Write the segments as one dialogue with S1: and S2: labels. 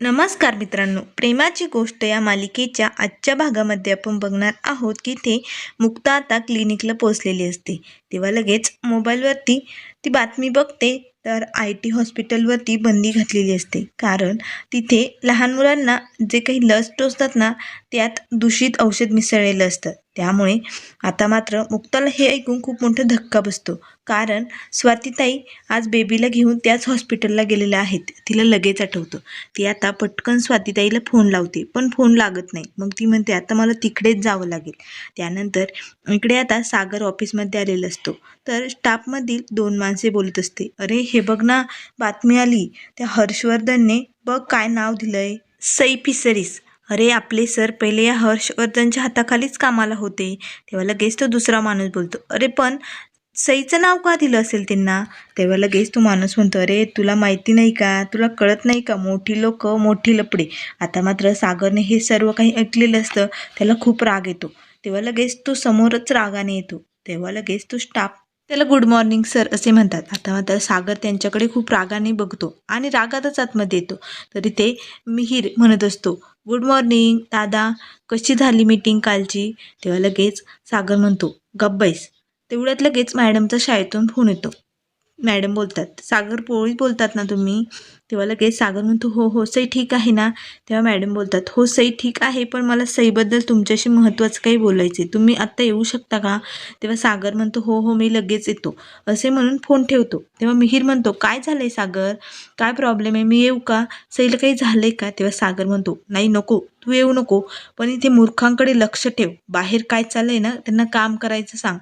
S1: नमस्कार मित्रांनो प्रेमाची गोष्ट या मालिकेच्या आजच्या भागामध्ये आपण बघणार आहोत की ते मुक्ता आता क्लिनिकला पोचलेली असते. तेव्हा लगेच मोबाईलवरती ती बातमी बघते तर आय टी हॉस्पिटलवरती बंदी घातलेली असते. कारण तिथे लहान मुलांना जे काही लस टोचतात ना त्यात दूषित औषध मिसळलेलं असतं. त्यामुळे आता मात्र मुक्ताला हे ऐकून खूप मोठा धक्का बसतो. कारण स्वातीताई आज बेबीला घेऊन त्याच हॉस्पिटलला गेलेल्या आहेत. तिला लगेच आठवतं. ती आता पटकन स्वातीताईला फोन लावते पण फोन लागत नाही. मग ती म्हणते आता मला तिकडेच जावं लागेल. त्यानंतर इकडे आता सागर ऑफिसमध्ये आलेला असतो. तर स्टाफमधील दोन माणसे बोलत असते अरे हे बघ ना बातमी आली. त्या हर्षवर्धनने बघ काय नाव दिलंय. सई फिसरीस. अरे आपले सर पहिले या हर्षवर्धनच्या हाताखालीच कामाला होते. तेव्हा लगेच तो दुसरा माणूस बोलतो अरे पण सईचं नाव का दिलं असेल त्यांना? तेव्हा लगेच तो माणूस म्हणतो अरे तुला माहिती नाही का? तुला कळत नाही का? मोठी लोक मोठी लपडी. आता मात्र सागरने हे सर्व काही ऐकलेलं असतं त्याला खूप राग येतो. तेव्हा लगेच तो समोरच रागाने येतो. तेव्हा लगेच तो स्टाफ त्याला गुड मॉर्निंग सर असे म्हणतात. आता मात्र सागर त्यांच्याकडे खूप रागाने बघतो आणि रागातच आतमध्ये येतो. तरी ते मिहीर म्हणत असतो गुड मॉर्निंग दादा कशी झाली मीटिंग कालची? तेव्हा लगेच सागर म्हणतो गब्बाईस तेवढ्यात लगेच मॅडमचा शाळेतून फोन येतो. मॅडम बोलतात. सागर पोळी बोलतात ना तुम्ही? तेव्हा लगेच सागर म्हणतो हो हो सई ठीक आहे ना? तेव्हा मॅडम बोलतात हो सई ठीक आहे पण मला सईबद्दल तुमच्याशी महत्त्वाचं काही बोलायचं आहे तुम्ही आत्ता येऊ शकता का? तेव्हा सागर म्हणतो हो हो मी लगेच येतो. असे म्हणून फोन ठेवतो. तेव्हा मिहीर म्हणतो काय झालं आहे सागर? काय प्रॉब्लेम आहे? मी येऊ का? सईला काही झालं आहे का? तेव्हा सागर म्हणतो नाही नको तू येऊ नको पण इथे मूर्खांकडे लक्ष ठेव. बाहेर काय चाललं आहे ना त्यांना काम करायचं सांग.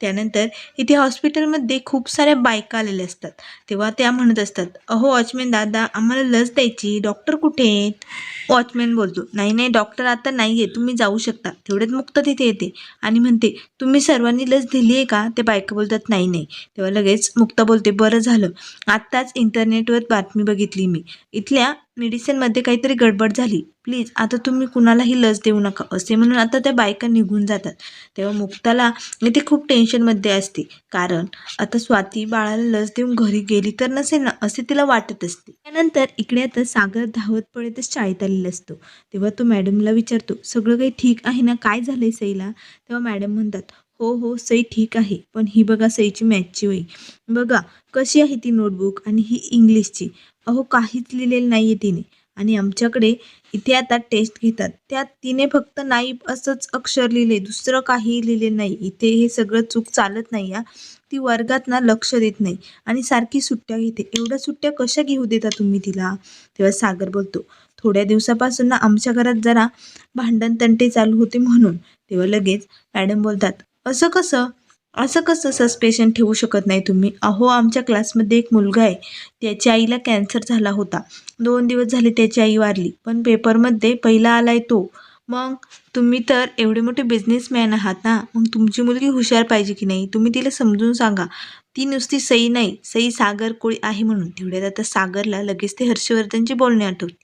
S1: त्यानंतर इथे हॉस्पिटलमध्ये खूप साऱ्या बायका आलेल्या असतात. तेव्हा त्या म्हणत असतात अहो वॉचमॅन दादा आम्हाला लस द्यायची. डॉक्टर कुठे आहेत? वॉचमॅन बोलतो नाही नाही डॉक्टर आता नाही आहे. तुम्ही जाऊ शकता. तेवढ्यात मुक्त तिथे येते आणि म्हणते तुम्ही सर्वांनी लस दिली आहे का? ते बायका बोलतात नाही नाही. तेव्हा लगेच मुक्ता बोलते बरं झालं. आत्ताच इंटरनेटवर बातमी बघितली मी. इथल्या मेडिसिनमध्ये काहीतरी गडबड झाली. प्लीज आता तुम्ही कुणालाही लस देऊ नका असे म्हणून आता त्या बायका निघून जातात. तेव्हा मुक्ताला इथे खूप टेन्शनमध्ये असते. कारण आता स्वाती बाळाला लस देऊन घरी गेली तर नसेल ना असे तिला वाटत असते. त्यानंतर इकडे आता सागर धावत पळतच शाळेत आलेला असतो. तेव्हा तो मॅडमला विचारतो सगळं काही ठीक आहे ना? काय झालंय सईला? तेव्हा मॅडम म्हणतात हो हो सई ठीक आहे. पण ही बघा सईची मॅथची वही. बघा कशी आहे ती नोटबुक आणि ही इंग्लिशची? अहो काहीच लिहिलेलं नाही आहे तिने. आणि आमच्याकडे इथे आता टेस्ट घेतात. त्यात तिने फक्त नाही असंच अक्षर लिहिले. दुसरं काही लिहिले नाही. इथे हे सगळं चूक चालत नाही या ती वर्गात ना लक्ष देत नाही. आणि सारखी सुट्ट्या घेते. एवढ्या सुट्ट्या कशा घेऊ देता तुम्ही तिला? तेव्हा सागर बोलतो थोड्या दिवसापासून ना आमच्या घरात जरा भांडण तंटे चालू होते म्हणून. तेव्हा लगेच मॅडम बोलतात असं कसं? असं कसं सस्पेशन ठेवू शकत नाही तुम्ही? अहो आमच्या क्लासमध्ये एक मुलगा आहे. त्याच्या आईला कॅन्सर झाला होता. दोन दिवस झाले त्याची आई वारली. पण पेपरमध्ये पहिला आलाय तो. मग तुम्ही तर एवढे मोठे बिझनेसमॅन आहात ना? मग तुमची मुलगी हुशार पाहिजे की नाही? तुम्ही तिला समजून सांगा. ती नुसती सई नाही. सई सागर कोळी आहे म्हणून. तेवढ्यात आता सागरला लगेच ते हर्षवर्धनची बोलणे आठवते.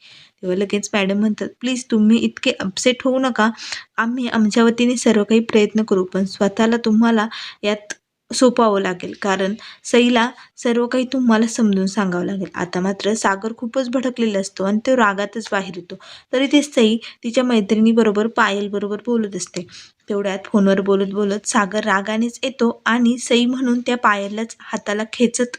S1: तेव्हा लगेच मॅडम म्हणतात प्लीज तुम्ही इतके अपसेट होऊ नका. आम्ही आमच्या वतीने सर्व काही प्रयत्न करू पण स्वतःला तुम्हाला यात सोपावं लागेल. कारण सईला सर्व काही तुम्हाला समजून सांगावं लागेल. आता मात्र सागर खूपच भडकलेला असतो आणि तो रागातच बाहेर येतो. तरी ते सई तिच्या मैत्रिणीबरोबर पायलबरोबर बोलत असते. तेवढ्यात फोनवर बोलत बोलत सागर रागानेच येतो आणि सई म्हणून त्या पायललाच हाताला खेचत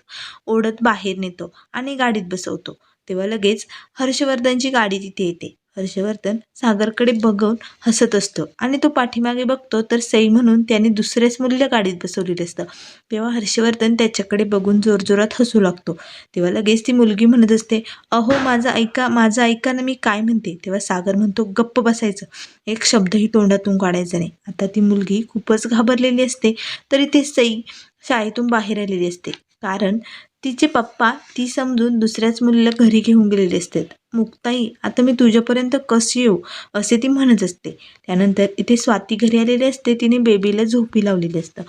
S1: ओढत बाहेर नेतो आणि गाडीत बसवतो. तेव्हा लगेच हर्षवर्धनची गाडी तिथे येते. हर्षवर्धन सागरकडे बघून हसत असतो आणि तो पाठीमागे बघतो तर सई म्हणून त्याने दुसऱ्याच मुलीला गाडीत बसवलेलं असतं. तेव्हा हर्षवर्धन त्याच्याकडे बघून जोरजोरात हसू लागतो. तेव्हा लगेच ती मुलगी म्हणत असते अहो माझं ऐका माझं ऐका ना मी काय म्हणते. तेव्हा सागर म्हणतो गप्प बसायचं. एक शब्दही तोंडातून काढायचा नाही. आता ती मुलगी खूपच घाबरलेली असते तरी ते सई शाळेतून बाहेर आलेली असते. कारण तिचे पप्पा ती समजून दुसऱ्याच मुलीला घरी घेऊन गेलेले असतात. मुक्ताई आता मी तुझ्यापर्यंत कशी येऊ? असे ती म्हणत असते. त्यानंतर इथे स्वाती घरी आलेली असते. तिने बेबीला झोपी लावलेली असतं.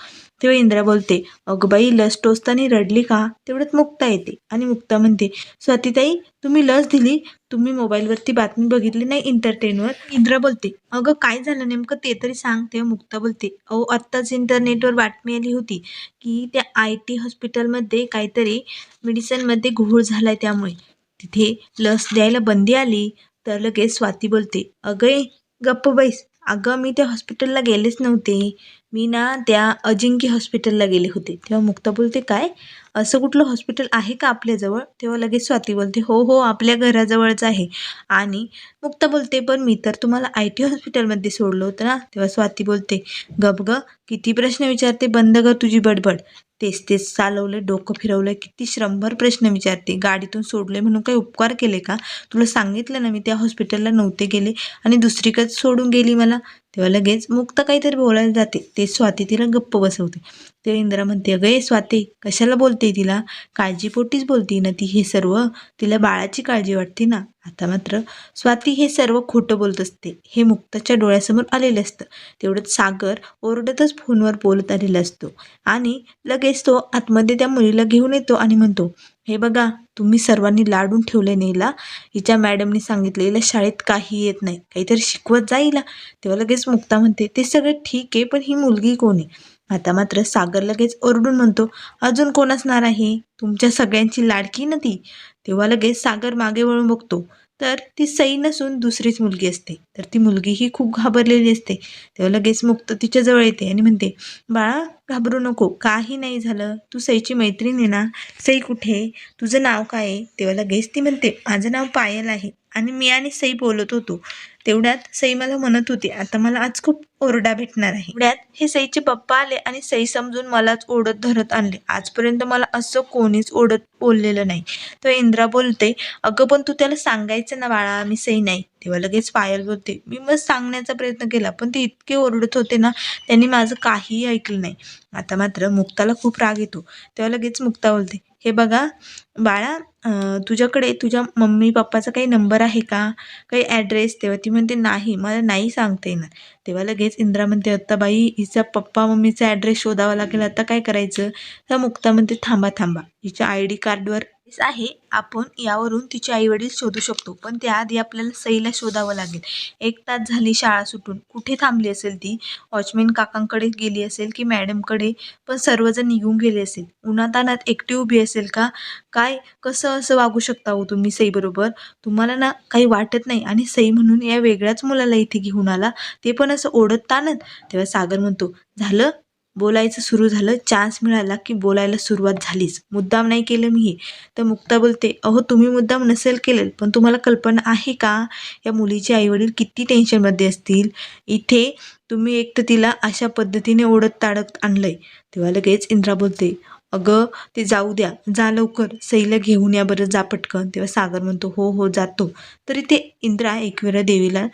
S1: तेव्हा इंद्रा बोलते अगं बाई लस टोचताना रडली का? तेवढ्यात मुक्ता येते आणि मुक्ता म्हणते स्वातीताई तुम्ही लस दिली? तुम्ही मोबाईलवरती बातमी बघितली नाही इंटरटेनवर? इंद्रा बोलते अगं काय झालं नेमकं ते तरी सांग. तेव्हा मुक्ता बोलते अहो आत्ताच इंटरनेटवर बातमी आली होती की त्या आय टी हॉस्पिटलमध्ये काहीतरी मेडिसिनमध्ये घोळ झाला आहे त्यामुळे. तिथे लस द्यायला बंदी आली. तर लगेच स्वाती बोलते अगं गप्प बैस. अगं मी त्या हॉस्पिटलला गेलेच नव्हते. मी ना त्या अजिंक्य हॉस्पिटलला गेले होते. तेव्हा मुक्ता बोलते काय? असं कुठलं हॉस्पिटल आहे का आपल्याजवळ? तेव्हा लगेच स्वाती बोलते हो हो आपल्या घराजवळच आहे. आणि मुक्ता बोलते पण मी तर तुम्हाला आय टी हॉस्पिटलमध्ये सोडलं होतं ना. तेव्हा स्वाती बोलते गप ग किती प्रश्न विचारते बंद कर तुझी बडबड. तेच तेच चालवलं डोकं फिरवलं किती श्रमभर प्रश्न विचारते. गाडीतून सोडले म्हणून काही उपकार केले का? तुला सांगितलं ना मी त्या हॉस्पिटलला नव्हते गेले आणि दुसरीकडे सोडून गेली मला. तेव्हा लगेच मुक्त काहीतरी बोलायला जाते. ते स्वाती तिला गप्प बसवते. तेव्हा इंदिरा म्हणते अगं ए स्वाती कशाला बोलते तिला? काळजीपोटीच बोलते ना ती हे सर्व. तिला बाळाची काळजी वाटते ना. आता मात्र स्वाती हे सर्व खोटं बोलत असते. हे मुक्ताच्या डोळ्यासमोर आलेलं असतं. तेवढंच सागर ओरडतच फोनवर बोलत आलेला असतो. आणि लगेच तो आतमध्ये त्या मुलीला घेऊन येतो आणि म्हणतो हे बघा तुम्ही सर्वांनी लाडून ठेवले नेला. हिच्या मॅडमनी सांगितलं हिला शाळेत काही येत नाही. काहीतरी शिकवत जाईला तेव्हा लगेच मुक्ता म्हणते ते सगळं ठीक आहे पण ही मुलगी कोण आहे? आता मात्र सागर लगेच ओरडून म्हणतो अजून कोण असणार आहे? तुमच्या सगळ्यांची लाडकी ना ती? तेव्हा लगेच सागर मागे वळून बघतो तर ती सई नसून दुसरीच मुलगी असते. तर ती मुलगी ही खूप घाबरलेली असते. तेव्हा लगेच मुक्त तिच्या जवळ येते आणि म्हणते बाळा घाबरू नको काही नाही झालं. तू सईची मैत्रीण आहे ना? सई कुठे? आहे? तुझं नाव काय आहे? तेव्हा लगेच ती म्हणते माझं नाव पायल आहे. आणि मी आणि सई बोलत होतो. तेवढ्यात सई मला म्हणत होती आता मला आज खूप ओरडा भेटणार आहे. तेवढ्यात हे सईचे पप्पा आले आणि सई समजून मलाच ओढत धरत आणले. आजपर्यंत मला असं कोणीच ओढत बोललेलं नाही. तर इंद्रा बोलते अगं पण तू त्याला सांगायचं ना बाळा मी सई नाही. तेव्हा लगेच पायल बोलते मी मग सांगण्याचा प्रयत्न केला पण ते इतके ओरडत होते ना त्यांनी माझं काहीही ऐकलं नाही. आता मात्र मुक्ताला खूप राग येतो. तेव्हा लगेच मुक्ता बोलते हे बघा बाळा तुझ्याकडे तुझ्या मम्मी पप्पाचा काही नंबर आहे का? काही ॲड्रेस तेव्हा ती म्हणते नाही मला नाही सांगता येणार. तेव्हा लगेच इंद्रा म्हणते आत्ता बाई हिचा पप्पा मम्मीचा ॲड्रेस शोधावा लागेल आता काय करायचं? तर मुक्ता म्हणते थांबा थांबा हिच्या आय डी कार्डवर आहे आपण यावरून तिचे आई वडील शोधू शकतो. पण त्याआधी आपल्याला सईला शोधावं लागेल. एक तास झाली शाळा सुटून. कुठे थांबली असेल ती? वॉचमॅन काकांकडे गेली असेल की मॅडमकडे? पण सर्वजण निघून गेले असेल. उन्हातानात एकटी उभी असेल का? काय? कसं असं वागू शकता हो तुम्ही सईबरोबर? तुम्हाला ना काही वाटत नाही आणि सई म्हणून या वेगळ्याच मुलाला इथे घेऊन आला. ते पण असं ओढत ताणत. तेव्हा सागर म्हणतो झालं? बोलायचं सुरू झालं चान्स मिळाला की बोलायला सुरुवात झालीच. मुद्दाम नाही केलं मी हे तर मुक्ता बोलते अहो तुम्ही मुद्दाम नसेल केलं पण तुम्हाला कल्पना आहे का? या मुलीचे आईवडील किती टेन्शनमध्ये असतील? इथे तुम्ही एक तर तिला अशा पद्धतीने ओढत ताडत आणलंय. तेव्हा लगेच इंद्रा बोलते अगं ते जाऊ द्या जा लवकर. सईला घेऊन या बरं जा पटकन. तेव्हा सागर म्हणतो हो हो जातो. तरी ते इंद्रा एकवेळा देवीला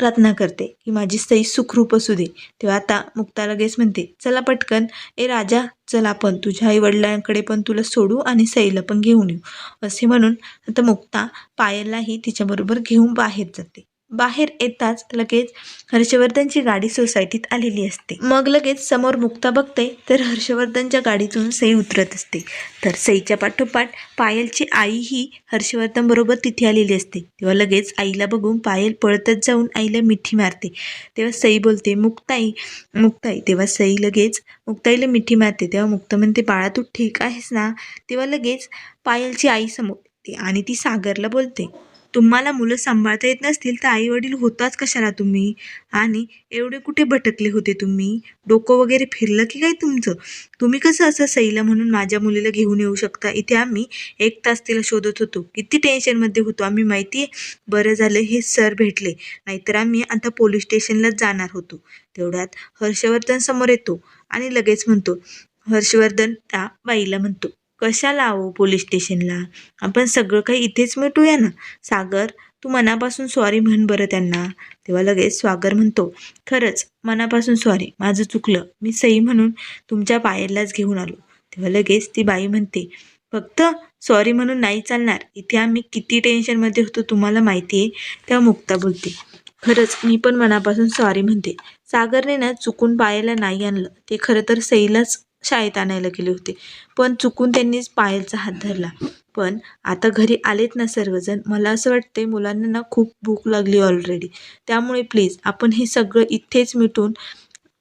S1: प्रार्थना करते की माझी सई सुखरूप असू दे. तेव्हा आता मुक्ता लगेच म्हणते चला पटकन. ए राजा चल आपण. तुझ्या आई वडिलांकडे पण तुला सोडू आणि सईला पण घेऊन येऊ. असे म्हणून आता मुक्ता पायललाही तिच्याबरोबर घेऊन बाहेर जाते. बाहेर येताच लगेच हर्षवर्धनची गाडी सोसायटीत आलेली असते. मग लगेच समोर मुक्ता बघते तर हर्षवर्धनच्या गाडीतून सई उतरत असते. तर सईच्या पाठोपाठ पायलची आईही हर्षवर्धन बरोबर तिथे आलेली असते. तेव्हा लगेच आईला बघून पायल पळतच जाऊन आईला मिठी मारते. तेव्हा सई बोलते मुक्ताई मुक्ताई. तेव्हा सई लगेच मुक्ताईला मिठी मारते. तेव्हा मुक्ता म्हणते बाळा तू ठीक आहेस ना? तेव्हा लगेच पायलची आई समोर आणि ती सागरला बोलते तुम्हाला मुलं सांभाळता येत नसतील तर आई वडील होताच कशाला तुम्ही? आणि एवढे कुठे भटकले होते तुम्ही? डोकं वगैरे फिरलं की काय तुमचं? तुम्ही कसं असं सईला म्हणून माझ्या मुलीला घेऊन येऊ शकता? इथे आम्ही एक तास तिला शोधत होतो. किती टेन्शनमध्ये होतो आम्ही माहिती आहे बरं झालं हे सर भेटले. नाहीतर आम्ही आता पोलीस स्टेशनलाच जाणार होतो. तेवढ्यात हर्षवर्धन समोर येतो आणि लगेच म्हणतो हर्षवर्धन त्या बाईला म्हणतो. कशाला आहो पोलीस स्टेशनला? आपण सगळं काही इथेच मिटूया ना? सागर तू मनापासून सॉरी म्हण बरं त्यांना. तेव्हा लगेच स्वागर म्हणतो खरंच मनापासून सॉरी माझं चुकलं. मी सई म्हणून तुमच्या पायरलाच घेऊन आलो. तेव्हा लगेच ती बाई म्हणते फक्त सॉरी म्हणून नाही चालणार. इथे आम्ही किती टेन्शनमध्ये होतो तुम्हाला माहिती आहे तेव्हा मुक्ता बोलते खरंच मी पण मनापासून सॉरी म्हणते. सागरने ना चुकून पायाला नाही आणलं. ते खरं तर सईलाच शाळेत आणायला गेले होते. पण चुकून त्यांनीच पायलचा हात धरला. पण आता घरी आलेत ना सर्वजण मला असं वाटते मुलांना ना खूप भूक लागली ऑलरेडी त्यामुळे प्लीज आपण हे सगळं इथेच मिटून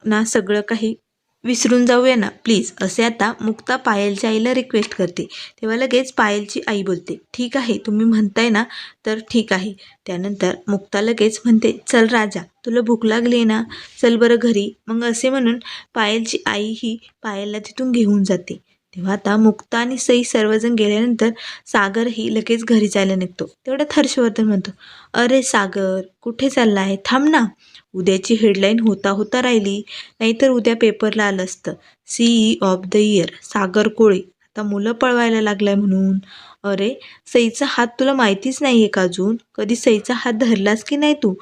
S1: ना सगळं काही विसरून जाऊया ना. प्लीज असे आता मुक्ता पायलच्या आईला रिक्वेस्ट करते. तेव्हा लगेच पायलची आई बोलते ठीक आहे तुम्ही म्हणताय ना तर ठीक आहे. त्यानंतर मुक्ता लगेच म्हणते चल राजा तुला भूक लागली आहे ना? चल बरं घरी. मग असे म्हणून पायलची आई ही पायलला तिथून घेऊन जाते. तेव्हा आता मुक्ता आणि सई सर्वजण गेल्यानंतर सागरही लगेच घरी जायला निघतो. तेवढ्यात हर्षवर्धन म्हणतो अरे सागर कुठे चालला आहे? थांब ना. उद्याची हेडलाईन होता होता राहिली. नाहीतर उद्या पेपरला आलं असतं. CE of the year Sagar Koli. आता मुलं पळवायला लागलाय म्हणून. अरे सईचा हात तुला माहितीच नाही आहे का अजून? कधी सईचा हात धरलास की नाही तू?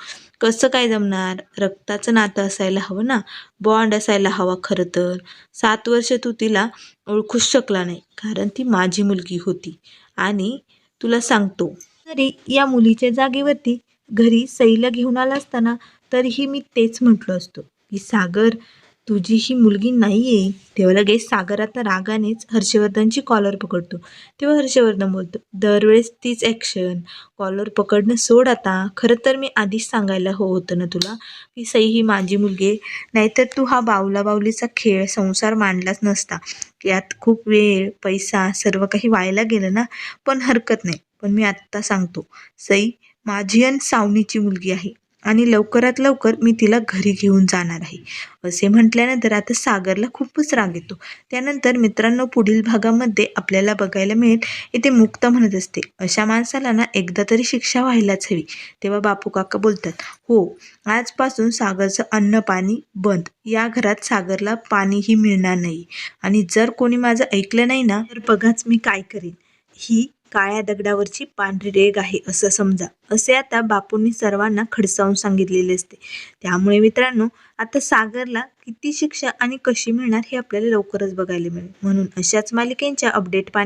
S1: कसं काय जमणार? रक्ताचं नातं असायला हवं ना? बॉन्ड असायला हवा खरं तर. सात वर्ष तू तिला ओळखूच शकला नाही कारण ती माझी मुलगी होती. आणि तुला सांगतो. तरी या मुलीच्या जागेवरती घरी सईला घेऊन आला असताना तरीही मी तेच म्हटलो असतो की सागर तुझी ही मुलगी नाही आहे तेव्हा लगेच सागर आता रागानेच हर्षवर्धनची कॉलर पकडतो. तेव्हा हर्षवर्धन बोलतो दरवेळेस तीच ॲक्शन कॉलर पकडणं सोड आता. खरं तर मी आधीच सांगायला हो होतं ना तुला? की सई ही माझी मुलगी नाहीतर तू हा बावला बावलीचा खेळ संसार मांडलाच नसता. यात खूप वेळ पैसा सर्व काही व्हायला गेलं ना? पण हरकत नाही. पण मी आत्ता सांगतो. सई माझी आणि सावनीची मुलगी आहे. आणि लवकरात लवकर मी तिला घरी घेऊन जाणार आहे. असे म्हटल्यानंतर आता सागरला खूपच राग येतो. त्यानंतर मित्रांनो पुढील भागामध्ये आपल्याला बघायला मिळेल. इथे मुक्त म्हणत असते अशा माणसाला ना एकदा तरी शिक्षा व्हायलाच हवी. तेव्हा बापू काका बोलतात हो आजपासून सागरचं अन्न पाणी बंद. या घरात सागरला पाणीही मिळणार नाही. आणि जर कोणी माझं ऐकलं नाही ना तर बघाच मी काय करीन. ही काळ्या दगडावरची पांढरी रेग आहे असं समजा. असे आता बापूंनी सर्वांना खडसावून सांगितलेले असते. त्यामुळे मित्रांनो आता सागरला किती शिक्षा आणि कशी मिळणार हे आपल्याला लवकरच बघायला मिळेल. म्हणून अशाच मालिकेंच्या अपडेट पाहण्या